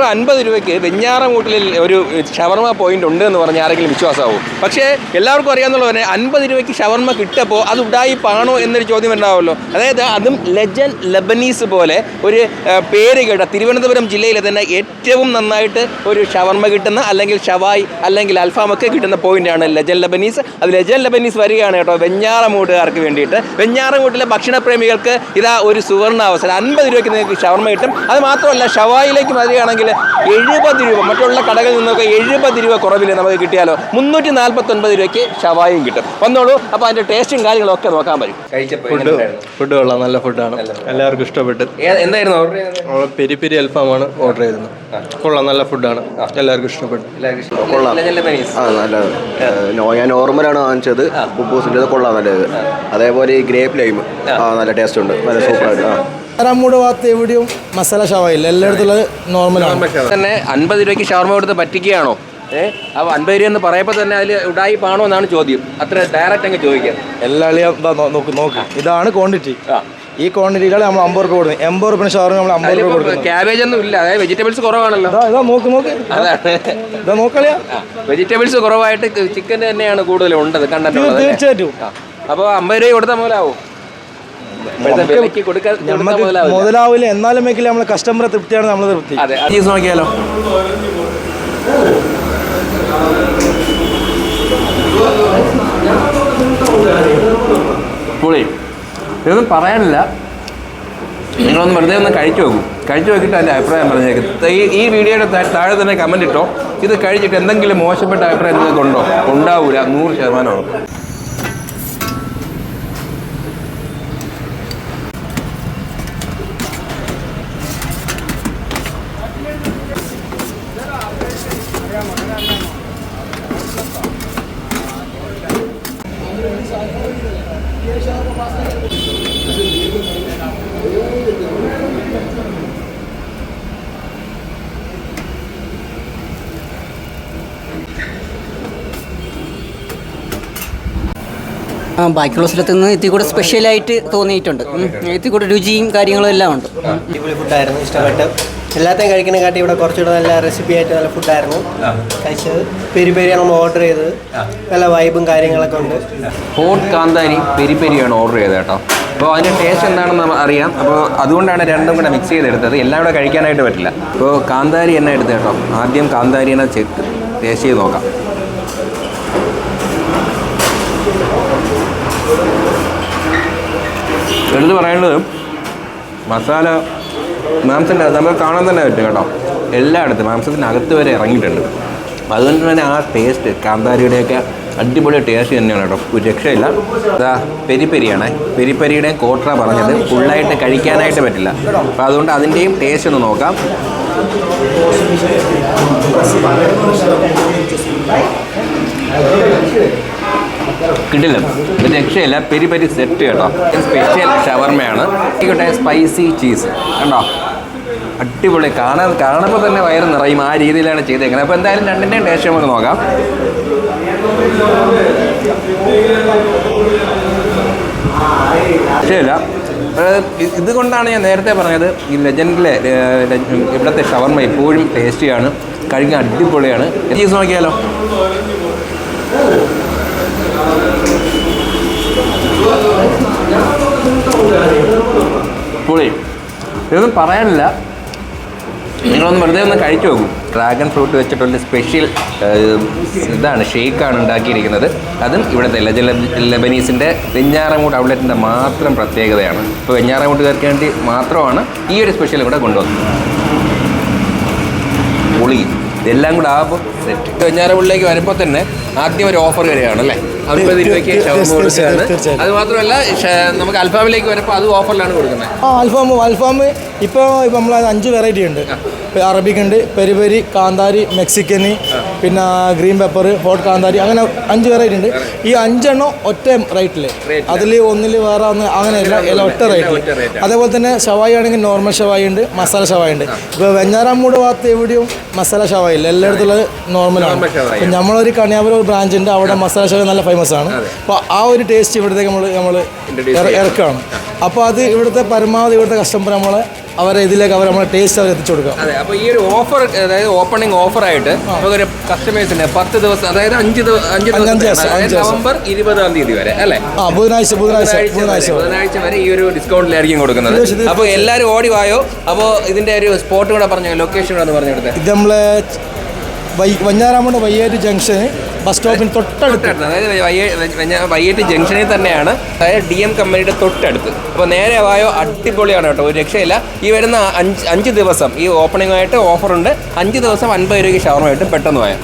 വെറും അൻപത് രൂപയ്ക്ക് വെഞ്ഞാറമൂട്ടിൽ ഒരു ഷവർമ പോയിന്റ് ഉണ്ട് എന്ന് പറഞ്ഞാൽ ആരെങ്കിലും വിശ്വാസമാവും പക്ഷേ എല്ലാവർക്കും അറിയാവുന്ന പോലെ അൻപത് രൂപയ്ക്ക് ഷവർമ കിട്ടപ്പോൾ അത് ഉടായിപ്പാണോ എന്നൊരു ചോദ്യം ഉണ്ടാവുമല്ലോ. അതായത് അതും ലെജൻ ലബനീസ് പോലെ ഒരു പേര് കേട്ട തിരുവനന്തപുരം ജില്ലയിലെ തന്നെ ഏറ്റവും നന്നായിട്ട് ഒരു ഷവർമ കിട്ടുന്ന അല്ലെങ്കിൽ ഷവായി അല്ലെങ്കിൽ അൽഫാമൊക്കെ കിട്ടുന്ന പോയിന്റാണ് ലെജൻ ലബനീസ് അത് ലെജൻ ലബനീസ് വരികയാണ് കേട്ടോ വെഞ്ഞാറമൂട്ടുകാർക്ക് വേണ്ടിയിട്ട്. വെഞ്ഞാറമൂട്ടിലെ ഭക്ഷണപ്രേമികൾക്ക് ഇതാ ഒരു സുവർണ അവസരം അൻപത് രൂപയ്ക്ക് നിങ്ങൾക്ക് ഷവർമ കിട്ടും. അത് മാത്രമല്ല ഷവായിലേക്ക് വരികയാണെങ്കിൽ എഴുപത് രൂപ. മറ്റുള്ള കടകളിൽ നിന്നൊക്കെ എഴുപത് രൂപ കുറവിൽ നമുക്ക് കിട്ടിയാലോ? മുന്നൂറ്റി നാൽപ്പത്തൊൻപത് രൂപയ്ക്ക് ഷവായും കിട്ടും. വന്നോളൂ. അപ്പോൾ അതിന്റെ ടേസ്റ്റും കാര്യങ്ങളും ഒക്കെ നോക്കാൻ പറ്റും. ഫുഡ് ഫുഡ് കൊള്ളാം. നല്ല ഫുഡാണ് എല്ലാവർക്കും ഇഷ്ടപ്പെട്ടു. എന്തായിരുന്നു ഓർഡർ ചെയ്തത്? പെരി പെരി അൽഫാമാണ് ഓർഡർ ചെയ്തത്. കൊള്ളാം. നല്ല ഫുഡാണ് എല്ലാവർക്കും ഇഷ്ടപ്പെട്ടു. കൊള്ളാം. നല്ല ഞാൻ നോർമലാണ് വാങ്ങിച്ചത്. ഉപ്പൂസിന്റെ കൊള്ളാം. നല്ലത്. അതേപോലെ ഈ ഗ്രേപ്പ് ലൈം. ആ. നല്ല ടേസ്റ്റ് ഉണ്ട്. നല്ല സൂപ്പറായിട്ട് ആ. മൂട് ഭാഗത്ത് എവിടെയും മസാല ഷവായില്ല. എല്ലായിടത്തുള്ളത് നോർമലാണ് തന്നെ അൻപത് രൂപയ്ക്ക് ഷവർമ കൊടുത്ത് പറ്റിക്കുകയാണോ? ഏഹ് അപ്പൊ അൻപത് രൂപ എന്ന് പറയപ്പോ തന്നെ അതിൽ ഉടായി പാണോ എന്നാണ് ചോദ്യം. അത്ര ഡയറക്റ്റ് അങ്ങ് ചോദിക്കാം. എല്ലാ നോക്ക് നോക്ക്. ഇതാണ് ക്വാണ്ടിറ്റി ഈ ക്വാണ്ടിറ്റികൾ നമ്മൾ അമ്പത് രൂപ കൊടുക്കും. എൺപത് രൂപ ഷവർമ നമ്മൾ അമ്പത് രൂപ കൊടുക്കും ക്യാബേജ് ഒന്നും ഇല്ല. അതായത് വെജിറ്റബിൾസ് കുറവാണല്ലോ. ഇതാ നോക്ക് നോക്ക്. അതാണ്. ഇതാ നോക്കളിയാ. വെജിറ്റബിൾസ് കുറവായിട്ട് ചിക്കൻ തന്നെയാണ് കൂടുതൽ ഉണ്ടത് കണ്ടത് തീർച്ചയായിട്ടും. അപ്പോൾ അമ്പത് രൂപ കൊടുത്താൽ മുതലാവും. നമുക്ക് മുതലാവില്ല. എന്നാലും വെക്കില്ല നമ്മളെ കസ്റ്റമറെ തൃപ്തിയാണ് നമ്മൾ തൃപ്തി. നോക്കിയാലോ? പൊളി ഇതൊന്നും പറയാനില്ല. നിങ്ങളൊന്ന് വെറുതെ ഒന്ന് കഴിച്ചു നോക്കും. കഴിച്ചു നോക്കിയിട്ട് അതിന്റെ അഭിപ്രായം പറഞ്ഞേക്കും. ഈ ഈ വീഡിയോയുടെ താഴെ തന്നെ കമന്റ് ഇട്ടോ. ഇത് കഴിച്ചിട്ട് എന്തെങ്കിലും മോശപ്പെട്ട അഭിപ്രായം നിങ്ങൾക്ക് ഉണ്ടോ? ഉണ്ടാവൂല. നൂറ് ശതമാനമാണ്. Thank you. ബാക്കിയുള്ള സ്ഥലത്ത് നിന്ന് ഇത്തിരി കൂടെ സ്പെഷ്യലായിട്ട് തോന്നിയിട്ടുണ്ട്. ഉം. ഇത്തിരി കൂടെ രുചിയും കാര്യങ്ങളും എല്ലാം ഉണ്ട്. അടിപൊളി ഫുഡായിരുന്നു ഇഷ്ടപ്പെട്ട്. എല്ലാത്തെയും കഴിക്കണേക്കാട്ടി ഇവിടെ കുറച്ചുകൂടെ നല്ല റെസിപ്പി ആയിട്ട് നല്ല ഫുഡായിരുന്നു കഴിച്ചത്. പെരി പെരിയാണ് നമ്മൾ ഓർഡർ ചെയ്തത്. നല്ല വൈബും കാര്യങ്ങളൊക്കെ ഉണ്ട്. ഹോട്ട് കാന്താരി പെരി പെരിയാണ് ഓർഡർ ചെയ്തത് കേട്ടോ. അപ്പോൾ അതിന്റെ ടേസ്റ്റ് എന്താണെന്ന് അറിയാം. അപ്പോൾ അതുകൊണ്ടാണ് രണ്ടും കൂടെ മിക്സ് ചെയ്തെടുത്തത്. എല്ലാം കൂടെ കഴിക്കാനായിട്ട് പറ്റില്ല. അപ്പോൾ കാന്താരി എണ്ണ എടുത്ത് കേട്ടോ. ആദ്യം കാന്താരി എണ്ണ ചെക്ക് ടേസ്റ്റ് ചെയ്ത് നോക്കാം. എടുത്ത് പറയേണ്ടത് മസാല മാംസത്തിന്റെ നമുക്ക് കാണാൻ തന്നെ പറ്റും കേട്ടോ. എല്ലായിടത്തും മാംസത്തിന്റെ അകത്ത് വരെ ഇറങ്ങിയിട്ടുണ്ട്. അതുകൊണ്ട് തന്നെ ആ ടേസ്റ്റ് കാന്താരിയുടെയൊക്കെ അടിപൊളി ടേസ്റ്റ് തന്നെയാണ് കേട്ടോ. ഒരു രക്ഷയില്ല. അതാ പെരിപ്പെരിയാണ്. പെരിപ്പെരിയുടെയും കോട്ടറ പറഞ്ഞത് ഫുള്ളായിട്ട് കഴിക്കാനായിട്ട് പറ്റില്ല. അപ്പോൾ അതുകൊണ്ട് അതിന്റെയും ടേസ്റ്റ് ഒന്ന് നോക്കാം. കിട്ടില്ല. ഇത് രക്ഷയില്ല. പെരി പെരി സെറ്റ് കേട്ടോ. സ്പെഷ്യൽ ഷവർമയാണ്. ആയിക്കോട്ടെ സ്പൈസി ചീസ് കണ്ടോ? അടിപൊളി. കാണാൻ കാണുമ്പോൾ തന്നെ വയറ് നിറയും. ആ രീതിയിലാണ് ചെയ്തേക്കുന്നത്. അപ്പോൾ എന്തായാലും രണ്ടിന്റെയും ടേസ്റ്റ് നമുക്ക് നോക്കാം. ശരിയല്ല ഇതുകൊണ്ടാണ് ഞാൻ നേരത്തെ പറഞ്ഞത് ഈ ലെജൻഡിലെ ഇവിടുത്തെ ഷവർമ എപ്പോഴും ടേസ്റ്റിയാണ് കഴിക്കാൻ അടിപൊളിയാണ്. ചീസ് നോക്കിയാലോ? പൊളി ഇതൊന്നും പറയാനില്ല. നിങ്ങളൊന്ന് വെറുതെ ഒന്ന് കഴിച്ചു നോക്കും. ഡ്രാഗൺ ഫ്രൂട്ട് വെച്ചിട്ടുള്ള സ്പെഷ്യൽ ഇതാണ് ഷേക്കാണ് ഉണ്ടാക്കിയിരിക്കുന്നത്. അതും ഇവിടുത്തെ ലബനീസിന്റെ വെഞ്ഞാറമൂട്ട് ഔട്ട്ലെറ്റിന്റെ മാത്രം പ്രത്യേകതയാണ്. ഇപ്പോൾ വെഞ്ഞാറമൂട്ടുകാർക്ക് വേണ്ടി മാത്രമാണ് ഈ ഒരു സ്പെഷ്യൽ ഇവിടെ കൊണ്ടുവന്നത്. പൊളി. ഇതെല്ലാം കൂടെ ആകുമ്പോൾ സെറ്റ് വെഞ്ഞാറമൂട്ടിലേക്ക് വരുമ്പോൾ തന്നെ ആദ്യം ഒരു ഓഫർ വരികയാണ് അല്ലേ? അമ്പത് രൂപയ്ക്ക് ഷവർമ കൊടുക്കുകയാണ്. അത് മാത്രമല്ല നമുക്ക് അൽഫാമിലേക്ക് വരുമ്പോൾ അത് ഓഫറിലാണ് കൊടുക്കുന്നത്. ആ അൽഫാം അൽഫാം ഇപ്പോൾ ഇപ്പം നമ്മൾ അഞ്ച് വെറൈറ്റി ഉണ്ട്. ഇപ്പം അറബിക് ഉണ്ട് പെരിപെരി പെരി കാന്താരി മെക്സിക്കന് പിന്നെ ഗ്രീൻ പെപ്പർ ഹോട്ട് കാന്താരി അങ്ങനെ അഞ്ച് വെറൈറ്റി ഉണ്ട്. ഈ അഞ്ചെണ്ണം ഒറ്റ റേറ്റിൽ അതിൽ ഒന്നിൽ വേറെ ഒന്ന് അങ്ങനെയല്ല എല്ലാം ഒറ്റ റേറ്റിൽ അതേപോലെ തന്നെ ഷവായി ആണെങ്കിൽ നോർമൽ ഷവായി ഉണ്ട് മസാല ഷവായി ഉണ്ട്. ഇപ്പോൾ വെഞ്ഞാറാമൂട് ഭാഗത്ത് എവിടെയും മസാല ഷവായി ഇല്ല. എല്ലായിടത്തും നോർമലാണ്. ഇപ്പം നമ്മളൊരു കണിയാപുരം ഒരു ബ്രാഞ്ച് ഉണ്ട് അവിടെ മസാല ഷവായി നല്ല ഫേമസ് ആണ്. അപ്പോൾ ആ ഒരു ടേസ്റ്റ് ഇവിടത്തേക്ക് നമ്മൾ നമ്മൾ. ഇറക്കുകയാണ് അപ്പോൾ അത് ഇവിടുത്തെ പരമാവധി ഇവിടുത്തെ കസ്റ്റമർ നമ്മളെ അവരെ ഇതിലേക്ക് അവർ നമ്മുടെ ടേസ്റ്റ് അവർ എത്തിച്ചു കൊടുക്കുക. അതെ അപ്പോൾ ഈ ഒരു ഓഫർ അതായത് ഓപ്പണിംഗ് ഓഫറായിട്ട് നമുക്കൊരു കസ്റ്റമേഴ്സിന് പത്ത് ദിവസം അതായത് അഞ്ച് അഞ്ച് ദിവസം നവംബർ ഇരുപതാം തീയതി വരെ അല്ലേ? ആ ബുധനാഴ്ച ബുധനാഴ്ച ബുധനാഴ്ച ബുധനാഴ്ച വരെ- ഈ ഒരു ഡിസ്കൗണ്ടിലായിരിക്കും കൊടുക്കുന്നത്. അപ്പോൾ എല്ലാവരും ഓടി വായോ? അപ്പോൾ ഇതിന്റെ ഒരു സ്പോട്ട് കൂടെ പറഞ്ഞു ലൊക്കേഷൻ കൂടെ പറഞ്ഞു കൊടുത്തേ. ഇത് നമ്മൾ വൈ വഞ്ഞാറാമൂട് വയ്യാറ്റ് ജംഗ്ഷന് ബസ് സ്റ്റോപ്പിന് തൊട്ടടുത്ത്. അതായത് വൈകിട്ട് ജംഗ്ഷനിൽ തന്നെയാണ്. അതായത് ഡി എം കമ്പനിയുടെ തൊട്ടടുത്ത്. അപ്പോൾ നേരെ വായോ അടിപൊളിയാണ് കേട്ടോ ഒരു രക്ഷയില്ല. ഈ വരുന്ന അഞ്ച് അഞ്ച് ദിവസം ഈ ഓപ്പണിംഗ് ആയിട്ട് ഓഫറുണ്ട് അഞ്ച് ദിവസം അൻപത് രൂപയ്ക്ക് ഷവർമ കിട്ടും പെട്ടെന്ന് പോയാൽ